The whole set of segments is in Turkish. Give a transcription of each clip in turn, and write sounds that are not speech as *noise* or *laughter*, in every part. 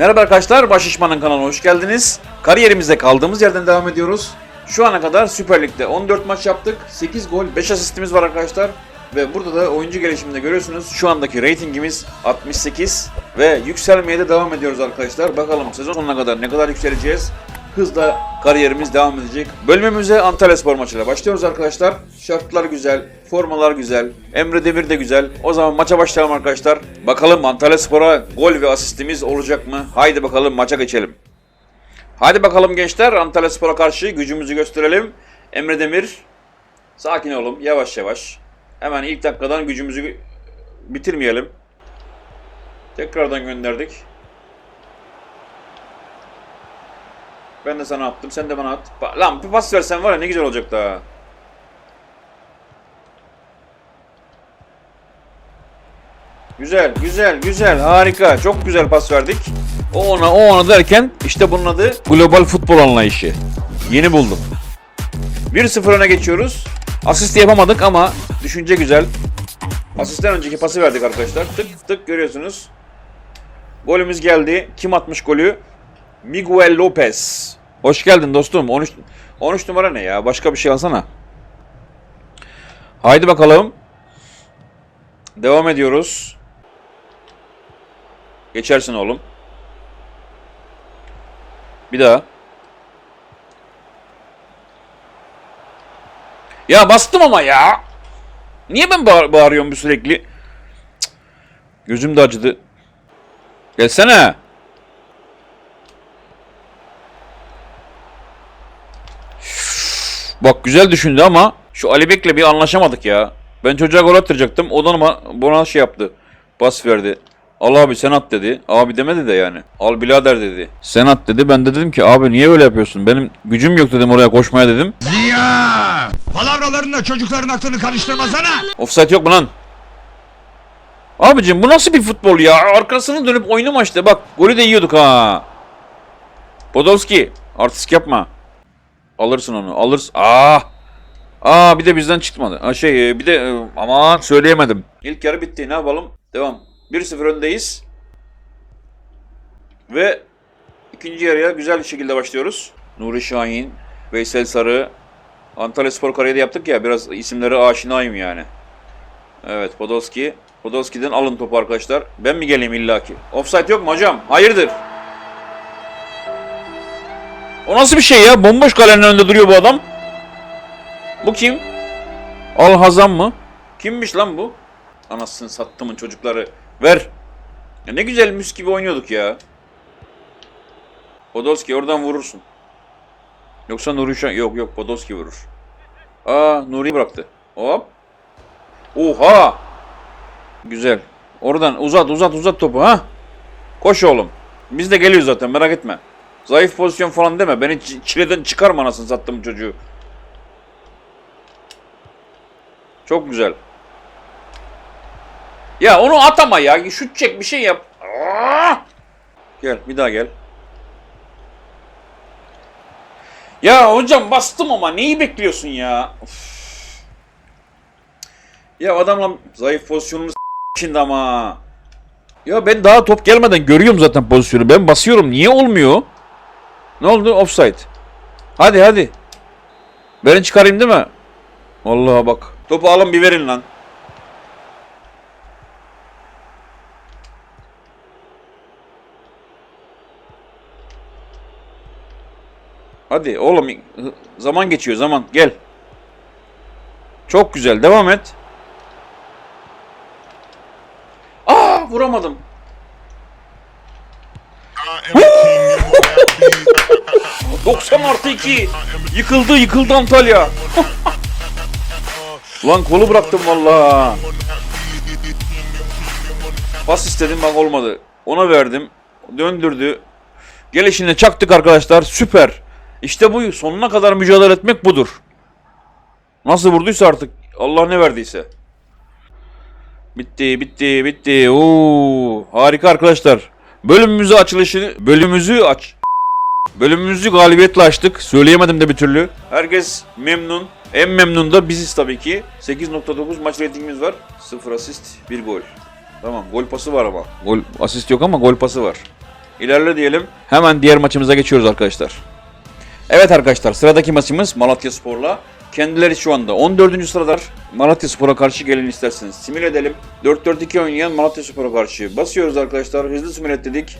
Merhaba arkadaşlar, Başişman'ın kanalına hoş geldiniz. Kariyerimizde kaldığımız yerden devam ediyoruz. Şu ana kadar Süper Lig'de 14 maç yaptık. 8 gol, 5 asistimiz var arkadaşlar. Ve burada da oyuncu gelişiminde görüyorsunuz. Şu andaki reytingimiz 68 ve yükselmeye de devam ediyoruz arkadaşlar. Bakalım sezon sonuna kadar ne kadar yükseleceğiz. Hızla kariyerimiz devam edecek. Bölümümüze Antalya Spor maçıyla başlıyoruz arkadaşlar. Şartlar güzel, formalar güzel, Emre Demir de güzel. O zaman maça başlayalım arkadaşlar. Bakalım Antalya Spor'a gol ve asistimiz olacak mı? Haydi bakalım maça geçelim. Haydi bakalım gençler Antalya Spor'a karşı gücümüzü gösterelim. Emre Demir, sakin olun yavaş yavaş. Hemen ilk dakikadan gücümüzü bitirmeyelim. Tekrardan gönderdik. Ben de sana attım. Sen de bana at. Ba- Lan bir pas versen var ya ne güzel olacak daha. Güzel, güzel, güzel, harika. Çok güzel pas verdik. O ona, o ona derken işte bunun adı global futbol anlayışı. Yeni buldum. 1-0 öne geçiyoruz. Asist yapamadık ama düşünce güzel. Asistten önceki pası verdik arkadaşlar. Tık tık görüyorsunuz. Golümüz geldi. Kim atmış golü? Miguel Lopez. Hoş geldin dostum. 13 13 numara ne ya? Başka bir şey alsana. Haydi bakalım. Devam ediyoruz. Geçersin oğlum. Bir daha. Ya bastım ama ya. Niye ben bağır- bağırıyorum bu sürekli? Cık. Gözüm de acıdı. Gelsene. Bak güzel düşündü ama şu Ali Bek'le bir anlaşamadık ya. Ben çocuğa gol attıracaktım. O da ama bana şey yaptı. Bas verdi. Al abi sen at dedi. Abi demedi de yani. Al birader dedi. Sen at dedi. Ben de dedim ki abi niye öyle yapıyorsun? Benim gücüm yok dedim oraya koşmaya dedim. Ziya! Palavralarınla çocukların aklını karıştırmasana! Offside yok mu lan? Abicim bu nasıl bir futbol ya? Arkasını dönüp oyunu maçta. Bak golü de yiyorduk ha. Podolski artistik yapma. Alırsın onu. Alırsın. Aa! Aa bir de bizden çıkmadı. Ha şey bir de e, aman söyleyemedim. İlk yarı bitti. Ne yapalım? Devam. 1-0 öndeyiz. Ve ikinci yarıya güzel bir şekilde başlıyoruz. Nuri Şahin, Veysel Sarı, Antalya Spor kariyeri yaptık ya biraz isimlere aşinayım yani. Evet Podolski. Podolski'den alın topu arkadaşlar. Ben mi geleyim illaki? Offside yok mu hocam? Hayırdır? O nasıl bir şey ya? Bomboş kalenin önünde duruyor bu adam. Bu kim? Al Hazan mı? Kimmiş lan bu? Anasını sattımın çocukları. Ver. Ya ne güzel müs gibi oynuyorduk ya. Podolski oradan vurursun. Yoksa Nuri Şahin... Yok yok Podolski vurur. Aa Nuri bıraktı. Hop. Oha. Güzel. Oradan uzat uzat uzat topu ha. Koş oğlum. Biz de geliyoruz zaten merak etme. Zayıf pozisyon falan deme. Beni çi- çileden çıkarma anasını sattım çocuğu. Çok güzel. Ya onu atama ya. Şut çek bir şey yap. Aa! Gel bir daha gel. Ya hocam bastım ama neyi bekliyorsun ya? Of. Ya adamla zayıf pozisyonunu s- şimdi ama. Ya ben daha top gelmeden görüyorum zaten pozisyonu. Ben basıyorum. Niye olmuyor? Ne oldu? Offside. Hadi hadi. Ben çıkarayım değil mi? Vallahi bak. Topu alın bir verin lan. Hadi oğlum zaman geçiyor zaman gel. Çok güzel devam et. Aa vuramadım. 90 artı 2. Yıkıldı yıkıldı Antalya. *laughs* Lan kolu bıraktım valla. Pas istedim bak olmadı. Ona verdim. Döndürdü. Gelişine çaktık arkadaşlar. Süper. İşte bu sonuna kadar mücadele etmek budur. Nasıl vurduysa artık Allah ne verdiyse. Bitti, bitti, bitti. Oo, harika arkadaşlar. Bölümümüzü açılışı, bölümümüzü aç. Bölümümüzü galibiyetle açtık. Söyleyemedim de bir türlü. Herkes memnun. En memnun da biziz tabii ki. 8.9 maç reytingimiz var. 0 asist, 1 gol. Tamam, gol pası var ama. Gol asist yok ama gol pası var. İlerle diyelim. Hemen diğer maçımıza geçiyoruz arkadaşlar. Evet arkadaşlar sıradaki maçımız Malatya Spor'la. Kendileri şu anda 14. sıradalar. Malatya Spor'a karşı gelin isterseniz simüle edelim. 4-4-2 oynayan Malatya Spor'a karşı basıyoruz arkadaşlar. Hızlı simüle et dedik.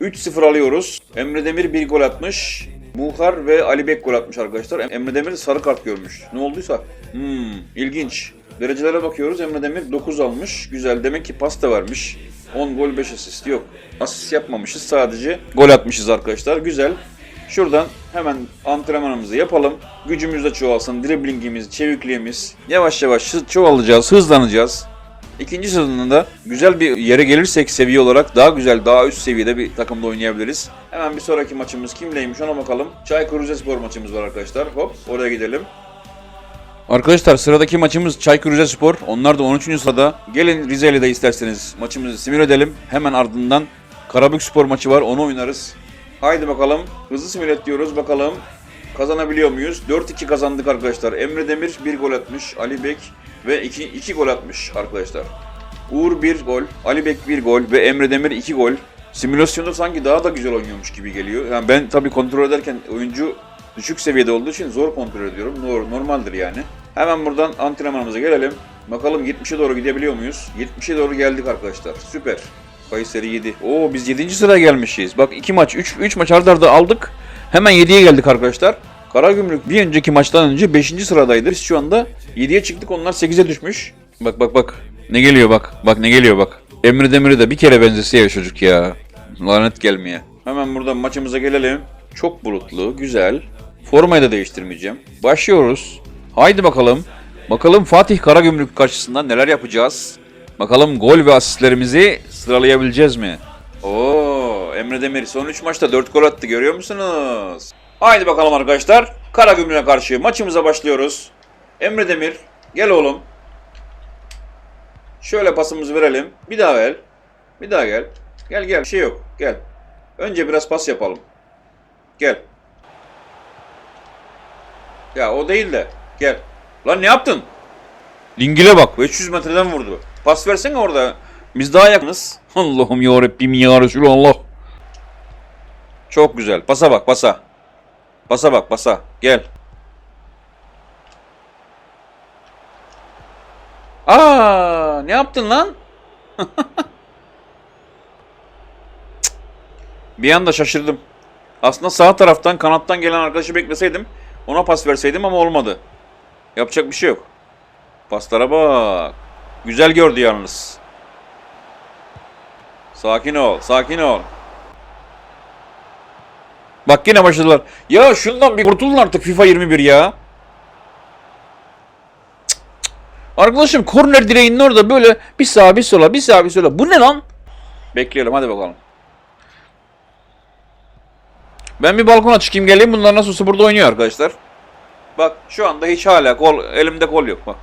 3-0 alıyoruz. Emre Demir bir gol atmış. Buhar ve Ali Bek gol atmış arkadaşlar. Emre Demir sarı kart görmüş. Ne olduysa. Hmm, ilginç. Derecelere bakıyoruz. Emre Demir 9 almış. Güzel. Demek ki pasta varmış. 10 gol 5 asist. Yok. Asist yapmamışız. Sadece gol atmışız arkadaşlar. Güzel. Şuradan hemen antrenmanımızı yapalım. Gücümüz de çoğalsın. Driblingimiz, çevikliğimiz. Yavaş yavaş çoğalacağız, hızlanacağız. İkinci sezonunda güzel bir yere gelirsek seviye olarak daha güzel, daha üst seviyede bir takımda oynayabiliriz. Hemen bir sonraki maçımız kimleymiş ona bakalım. Çaykur Rizespor maçımız var arkadaşlar. Hop oraya gidelim. Arkadaşlar sıradaki maçımız Çaykur Rizespor. Onlar da 13. sırada. Gelin Rize'yle de isterseniz maçımızı simüle edelim. Hemen ardından Karabük Spor maçı var. Onu oynarız. Haydi bakalım. Hızlı simüle diyoruz. Bakalım kazanabiliyor muyuz? 4-2 kazandık arkadaşlar. Emre Demir 1 gol atmış. Ali Bek ve 2, 2 gol atmış arkadaşlar. Uğur 1 gol, Ali Bek 1 gol ve Emre Demir 2 gol. Simülasyonda sanki daha da güzel oynuyormuş gibi geliyor. Yani ben tabii kontrol ederken oyuncu düşük seviyede olduğu için zor kontrol ediyorum. Nor- Normaldir yani. Hemen buradan antrenmanımıza gelelim. Bakalım 70'e doğru gidebiliyor muyuz? 70'e doğru geldik arkadaşlar. Süper. Kayseri 7. Oo biz 7. sıraya gelmişiz. Bak 2 maç, 3 3 maç arda arda aldık. Hemen 7'ye geldik arkadaşlar. Karagümrük bir önceki maçtan önce 5. sıradaydı. Biz şu anda 7'ye çıktık. Onlar 8'e düşmüş. Bak bak bak. Ne geliyor bak. Bak ne geliyor bak. Emre Demir'i de bir kere benzese ya çocuk ya. Lanet gelmeye. Hemen buradan maçımıza gelelim. Çok bulutlu, güzel. Formayı da değiştirmeyeceğim. Başlıyoruz. Haydi bakalım. Bakalım Fatih Karagümrük karşısında neler yapacağız? Bakalım gol ve asistlerimizi sıralayabileceğiz mi? Oo, Emre Demir son 3 maçta 4 gol attı görüyor musunuz? Haydi bakalım arkadaşlar. Karagümrük'e karşı maçımıza başlıyoruz. Emre Demir gel oğlum. Şöyle pasımızı verelim. Bir daha ver. Bir daha gel. Gel gel bir şey yok. Gel. Önce biraz pas yapalım. Gel. Ya o değil de. Gel. Lan ne yaptın? Dingile bak. 500 metreden vurdu. Pas versene orada. Biz daha yakınız. *laughs* Allah'ım ya Rabbim ya. Çok güzel. Pasa bak pasa. Pasa bak pasa. Gel. Aa, ne yaptın lan? *laughs* Bir anda şaşırdım. Aslında sağ taraftan kanattan gelen arkadaşı bekleseydim ona pas verseydim ama olmadı. Yapacak bir şey yok. Paslara bak. Güzel gördü yalnız. Sakin ol, sakin ol. Bak yine başladılar. Ya şundan bir kurtulun artık FIFA 21 ya. Arkadaşım korner direğinin orada böyle bir sağa bir sola bir sağa bir sola. Bu ne lan? Bekleyelim hadi bakalım. Ben bir balkona çıkayım geleyim. Bunlar nasıl burada oynuyor arkadaşlar. Bak şu anda hiç hala kol elimde kol yok. Bak.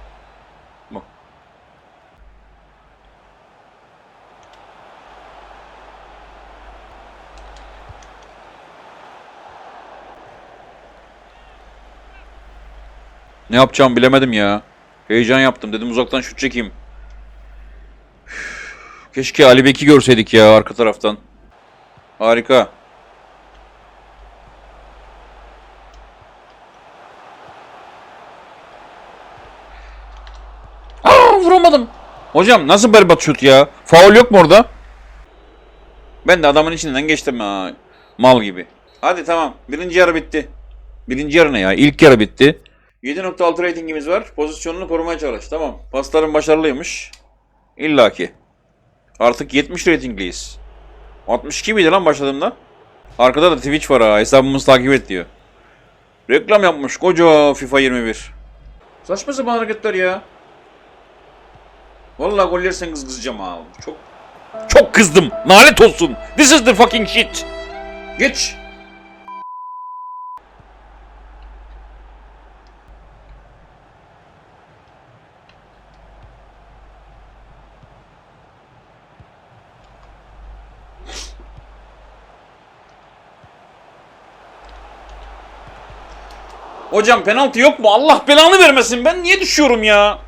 Ne yapacağım bilemedim ya. Heyecan yaptım dedim uzaktan şut çekeyim. Üf, Keşke Ali Bek'i görseydik ya arka taraftan. Harika. Aa vuramadım. Hocam nasıl berbat şut ya? Faul yok mu orada? Ben de adamın içinden geçtim ha. Mal gibi. Hadi tamam. Birinci yarı bitti. Birinci yarı ne ya? İlk yarı bitti. 7.6 ratingimiz var. Pozisyonunu korumaya çalış. Tamam. Pasların başarılıymış. İlla ki. Artık 70 ratingliyiz. 62 miydi lan başladığımda? Arkada da Twitch var ha. Hesabımızı takip et diyor. Reklam yapmış koca FIFA 21. Saçma sapan hareketler ya. Vallahi gol yersen kız kızacağım ha. Çok çok kızdım. Lanet olsun. This is the fucking shit. Geç. Hocam penaltı yok mu? Allah belanı vermesin. Ben niye düşüyorum ya?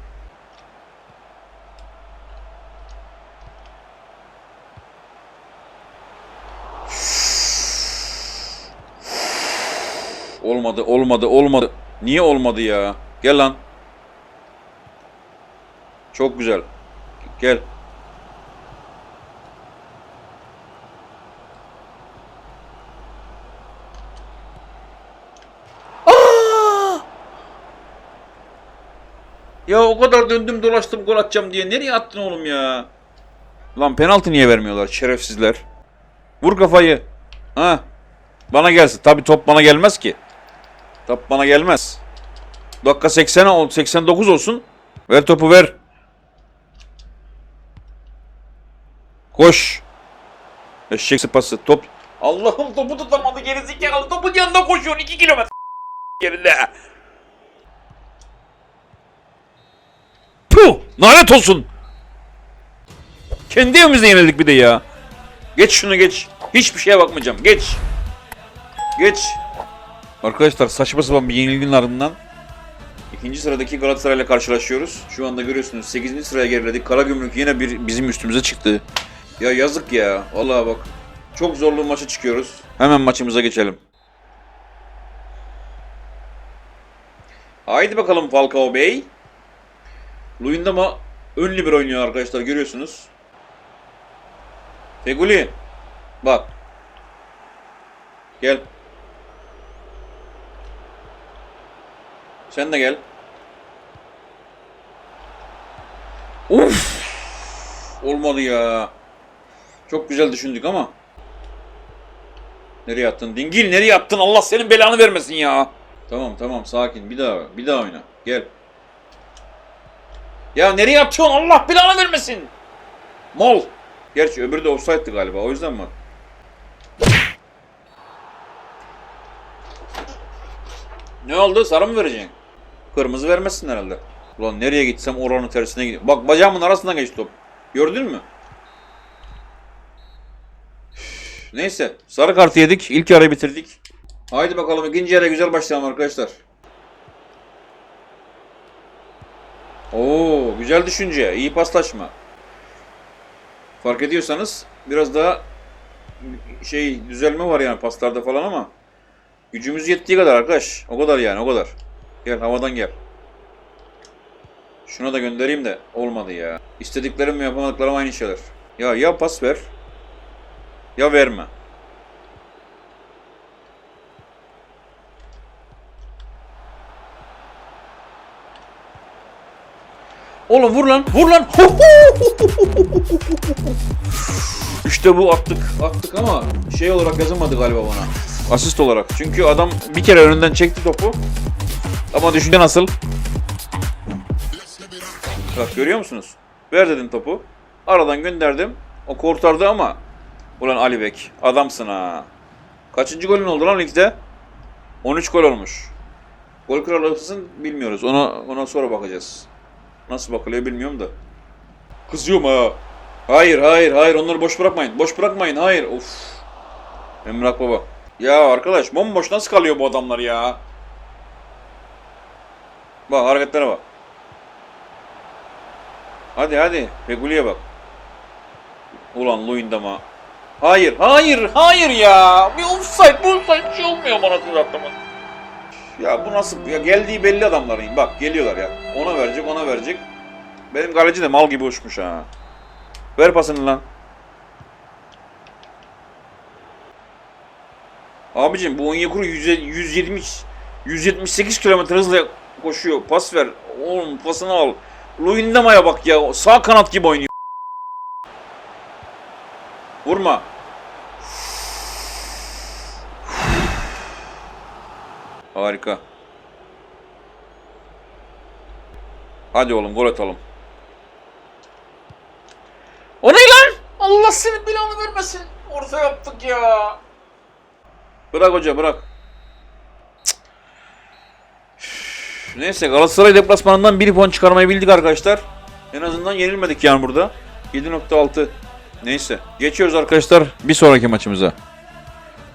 Olmadı, olmadı, olmadı. Niye olmadı ya? Gel lan. Çok güzel. Gel. Ya o kadar döndüm dolaştım gol atacağım diye nereye attın oğlum ya? Lan penaltı niye vermiyorlar şerefsizler? Vur kafayı. Ha. Bana gelsin. Tabi top bana gelmez ki. Top bana gelmez. Dakika 80 ol 89 olsun. Ver topu ver. Koş. Eşek sıpası top. Allah'ım topu tutamadı gerizekalı. Topun yanında koşuyorsun 2 kilometre geride. Puh! Lanet olsun. Kendi evimizde yenildik bir de ya. Geç şunu geç. Hiçbir şeye bakmayacağım. Geç. Geç. Arkadaşlar saçma sapan bir yenilginin ardından ikinci sıradaki Galatasaray ile karşılaşıyoruz. Şu anda görüyorsunuz 8. sıraya geriledik. Karagümrük yine bir bizim üstümüze çıktı. Ya yazık ya. Vallahi bak. Çok zorlu maça çıkıyoruz. Hemen maçımıza geçelim. Haydi bakalım Falcao Bey. Luyendama ön liber oynuyor arkadaşlar görüyorsunuz. Feguli. Bak. Gel. Sen de gel. Uf! Olmadı ya. Çok güzel düşündük ama. Nereye attın? Dingil nereye attın? Allah senin belanı vermesin ya. Tamam tamam sakin. Bir daha bir daha oyna. Gel. Ya nereye atıyorsun? Allah belanı vermesin. Mol. Gerçi öbürü de offside'dı galiba. O yüzden mi? Ne oldu? Sarı mı vereceksin? Kırmızı vermezsin herhalde. Ulan nereye gitsem oranın tersine gidiyor. Bak bacağımın arasından geçti top. Gördün mü? Neyse. Sarı kartı yedik. İlk yarıyı bitirdik. Haydi bakalım ikinci yarıya güzel başlayalım arkadaşlar. Oo, güzel düşünce. iyi paslaşma. Fark ediyorsanız biraz daha şey düzelme var yani paslarda falan ama gücümüz yettiği kadar arkadaş. O kadar yani o kadar. Gel havadan gel. Şuna da göndereyim de olmadı ya. İstediklerim ve yapamadıklarım aynı şeyler. Ya ya pas ver ya verme. Oğlum vur lan vur lan. İşte bu attık. Attık ama şey olarak yazılmadı galiba bana. Asist olarak. Çünkü adam bir kere önünden çekti topu. Ama düşünce nasıl? Bak görüyor musunuz? Ver dedim topu. Aradan gönderdim. O kurtardı ama. Ulan Ali Bek adamsın ha. Kaçıncı golün oldu lan ligde? 13 gol olmuş. Gol kralı bilmiyoruz. Ona ona sonra bakacağız. Nasıl bakılıyor bilmiyorum da. Kızıyorum ha. Hayır hayır hayır onları boş bırakmayın. Boş bırakmayın hayır. Of. Emrah baba. Ya arkadaş bomboş nasıl kalıyor bu adamlar ya? Bak hareketlere bak. Hadi hadi. Reguli'ye bak. Ulan Luyendam'a. Hayır, hayır, hayır ya. Bir offside, bu offside bir şey olmuyor bana zaten. Ya bu nasıl? Ya geldiği belli adamların. Bak geliyorlar ya. Ona verecek, ona verecek. Benim kaleci de mal gibi uçmuş ha. Ver pasını lan. Abicim bu Onyekuru 170 178 km hızla koşuyor. Pas ver. Oğlum pasını al. Luyendama'ya bak ya. Sağ kanat gibi oynuyor. Vurma. Harika. Hadi oğlum gol atalım. O ne lan? Allah senin belanı vermesin. Orta yaptık ya. Bırak hoca bırak. Üf, Neyse Galatasaray deplasmanından 1 puan çıkarmayı bildik arkadaşlar. En azından yenilmedik yani burada. 7.6. Neyse. Geçiyoruz arkadaşlar bir sonraki maçımıza.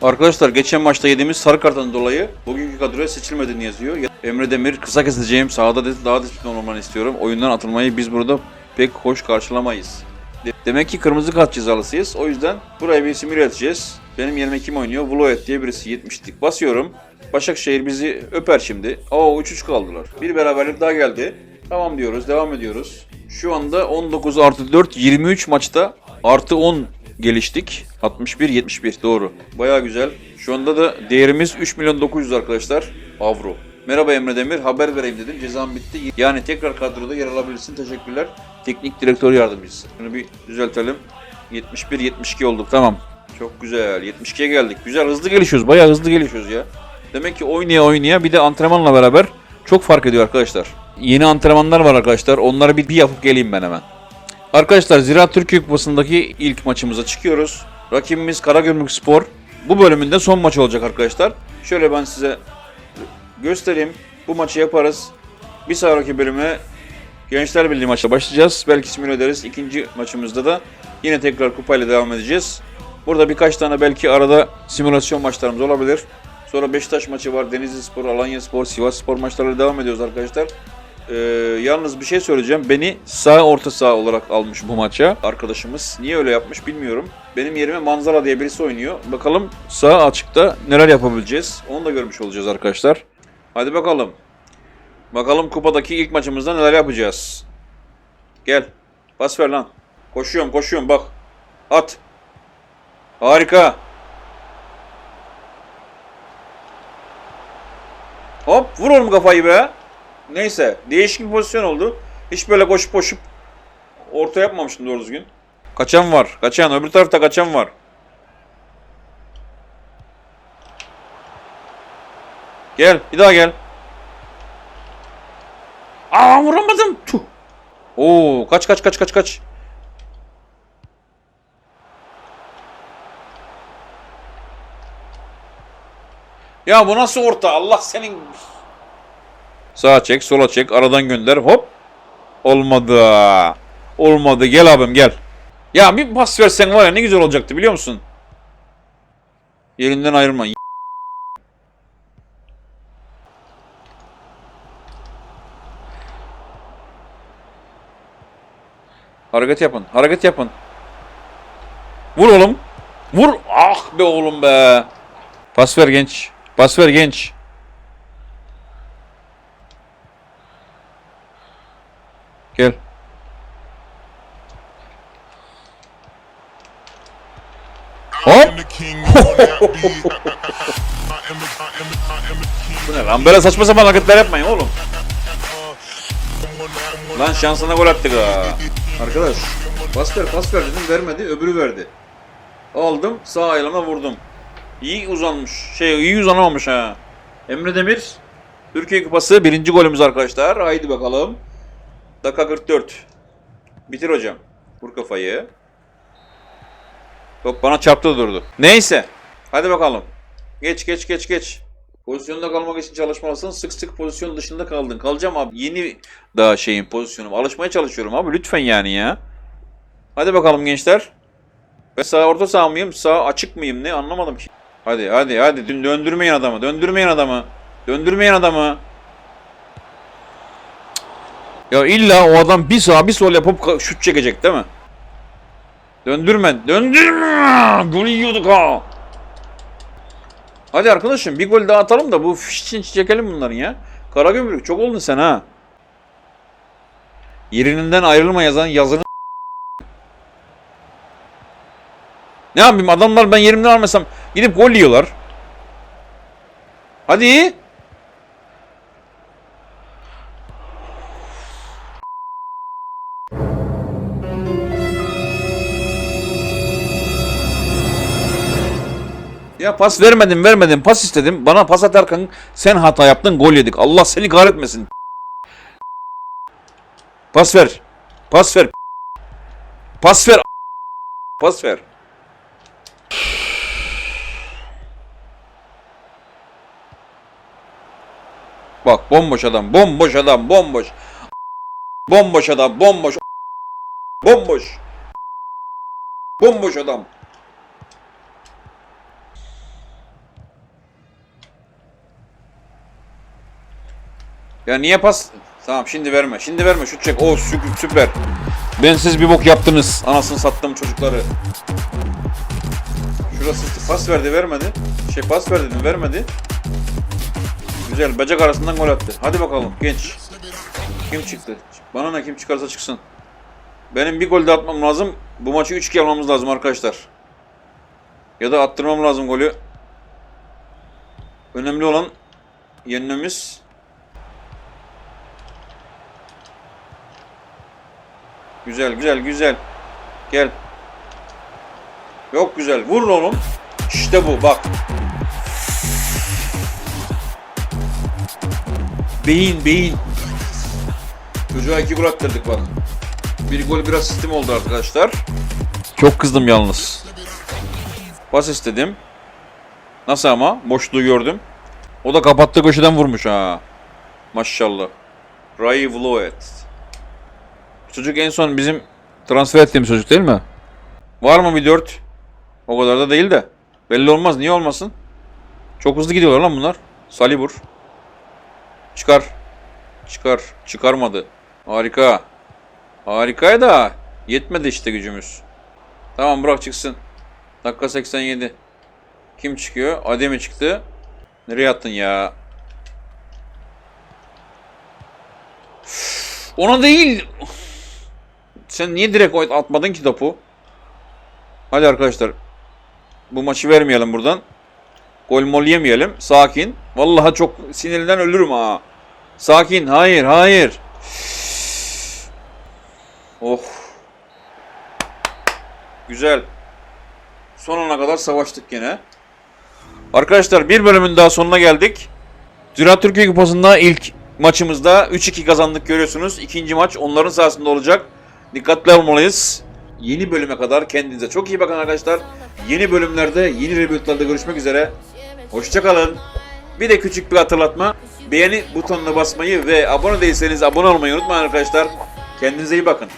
Arkadaşlar geçen maçta yediğimiz sarı karttan dolayı bugünkü kadroya seçilmediğini yazıyor. Emre Demir kısa keseceğim sahada dedi daha disiplin olmanı istiyorum. Oyundan atılmayı biz burada pek hoş karşılamayız. De- Demek ki kırmızı kart cezalısıyız. O yüzden buraya bir simüle edeceğiz. Benim yerime kim oynuyor? Vloet diye birisi 70'lik. Basıyorum. Başakşehir bizi öper şimdi. Oo 3-3 kaldılar. Bir beraberlik daha geldi. Tamam diyoruz. Devam ediyoruz. Şu anda 19 artı 4 23 maçta artı 10 geliştik. 61-71 doğru. Baya güzel. Şu anda da değerimiz 3 milyon 900 arkadaşlar. Avro. Merhaba Emre Demir. Haber vereyim dedim. Cezam bitti. Yani tekrar kadroda yer alabilirsin. Teşekkürler. Teknik direktör yardımcısı. Bunu bir düzeltelim. 71-72 olduk. Tamam. Çok güzel. 72'ye geldik. Güzel. Hızlı gelişiyoruz. Bayağı hızlı gelişiyoruz ya. Demek ki oynaya oynaya bir de antrenmanla beraber çok fark ediyor arkadaşlar. Yeni antrenmanlar var arkadaşlar. Onları bir, bir yapıp geleyim ben hemen. Arkadaşlar Ziraat Türkiye Kupası'ndaki ilk maçımıza çıkıyoruz. Rakibimiz Karagümrük Spor. Bu bölümünde son maç olacak arkadaşlar. Şöyle ben size göstereyim. Bu maçı yaparız. Bir sonraki bölüme Gençler Birliği maçla başlayacağız. Belki simüle ederiz. İkinci maçımızda da yine tekrar kupayla devam edeceğiz. Burada birkaç tane belki arada simülasyon maçlarımız olabilir. Sonra Beşiktaş maçı var. Denizli Spor, Alanya Spor, Sivas Spor maçlarıyla devam ediyoruz arkadaşlar. Ee, yalnız bir şey söyleyeceğim. Beni sağ orta saha olarak almış bu maça arkadaşımız. Niye öyle yapmış bilmiyorum. Benim yerime Manzara diye birisi oynuyor. Bakalım sağ açıkta neler yapabileceğiz. Onu da görmüş olacağız arkadaşlar. Hadi bakalım. Bakalım kupadaki ilk maçımızda neler yapacağız. Gel. Pas ver lan. Koşuyorum koşuyorum bak. At. Harika. Hop vur oğlum kafayı be. Neyse değişik bir pozisyon oldu. Hiç böyle koşup koşup orta yapmamıştım doğru düzgün. Kaçan var. Kaçan. Öbür tarafta kaçan var. Gel. Bir daha gel. Aa vuramadım. Tuh. Oo kaç kaç kaç kaç kaç. Ya bu nasıl orta? Allah senin... Sağa çek, sola çek, aradan gönder. Hop. Olmadı. Olmadı. Gel abim gel. Ya bir pas versen var ya ne güzel olacaktı biliyor musun? Yerinden ayrılma. Hareket yapın. Hareket yapın. Vur oğlum. Vur. Ah be oğlum be. Pas ver genç. Pas ver genç. Gel. Hop. *laughs* Bu ne lan böyle saçma sapan hareketler yapmayın oğlum. Lan şansına gol attık ha. Arkadaş pas ver pas ver dedim vermedi öbürü verdi. Aldım sağ ayağıma vurdum. İyi uzanmış. Şey iyi uzanamamış ha. Emre Demir. Türkiye Kupası birinci golümüz arkadaşlar. Haydi bakalım. Dakika 44. Bitir hocam. Vur kafayı. Top bana çarptı durdu. Neyse. Hadi bakalım. Geç geç geç geç. Pozisyonda kalmak için çalışmalısın. Sık sık pozisyon dışında kaldın. Kalacağım abi. Yeni daha şeyin pozisyonum. Alışmaya çalışıyorum abi. Lütfen yani ya. Hadi bakalım gençler. Ben sağ orta saha mıyım? Sağ açık mıyım? Ne anlamadım ki. Hadi hadi hadi. Döndürmeyin adamı. Döndürmeyin adamı. Döndürmeyin adamı. Ya illa o adam bir sağ bir sol yapıp şut çekecek değil mi? Döndürme. Döndürme. Gol yiyorduk ha. Hadi arkadaşım bir gol daha atalım da bu fiş için çekelim bunların ya. Karagümrük çok oldun sen ha. Yerinden ayrılma yazan yazını Ne yapayım adamlar ben yerimden almasam gidip gol yiyorlar. Hadi. Ya pas vermedim vermedim pas istedim. Bana pas atarken sen hata yaptın gol yedik. Allah seni kahretmesin. Pas ver. Pas ver. Pas ver. Pas ver. Bak bomboş adam, bomboş adam, bomboş. Bomboş adam, bomboş. Bomboş. Bomboş adam. Ya niye pas? Tamam şimdi verme. Şimdi verme. Şut çek. O süper. süper. Ben siz bir bok yaptınız. Anasını sattım çocukları. Şurası pas verdi vermedi. Şey pas verdi dedim vermedi. Güzel bacak arasından gol attı. Hadi bakalım genç. Kim çıktı? Bana ne kim çıkarsa çıksın. Benim bir gol de atmam lazım. Bu maçı 3-2 yapmamız lazım arkadaşlar. Ya da attırmam lazım golü. Önemli olan yenmemiz. Güzel güzel güzel. Gel. Yok güzel. Vur oğlum. İşte bu bak. Beyin beyin. Çocuğa iki gol attırdık bak. Bir gol bir asistim oldu arkadaşlar. Çok kızdım yalnız. Pas istedim. Nasıl ama? Boşluğu gördüm. O da kapattığı köşeden vurmuş ha. Maşallah. Ray Vloet. Çocuk en son bizim transfer ettiğimiz çocuk değil mi? Var mı bir 4? O kadar da değil de. Belli olmaz. Niye olmasın? Çok hızlı gidiyorlar lan bunlar. Salibur. Çıkar. Çıkar. Çıkarmadı. Harika. Harikaya da yetmedi işte gücümüz. Tamam bırak çıksın. Dakika 87. Kim çıkıyor? Ademi çıktı. Nereye attın ya? Ona değil. Sen niye direkt atmadın ki topu? Hadi arkadaşlar. Bu maçı vermeyelim buradan. Gol mol yemeyelim. Sakin. Vallahi çok sinirden ölürüm ha. Sakin. Hayır, hayır. Oh. Güzel. Sonuna kadar savaştık gene. Arkadaşlar bir bölümün daha sonuna geldik. Ziraat Türkiye Kupası'nda ilk maçımızda 3-2 kazandık görüyorsunuz. İkinci maç onların sahasında olacak. Dikkatli olmalıyız. Yeni bölüme kadar kendinize çok iyi bakın arkadaşlar. Yeni bölümlerde, yeni rebootlarda görüşmek üzere. Hoşçakalın. Bir de küçük bir hatırlatma. Beğeni butonuna basmayı ve abone değilseniz abone olmayı unutmayın arkadaşlar. Kendinize iyi bakın.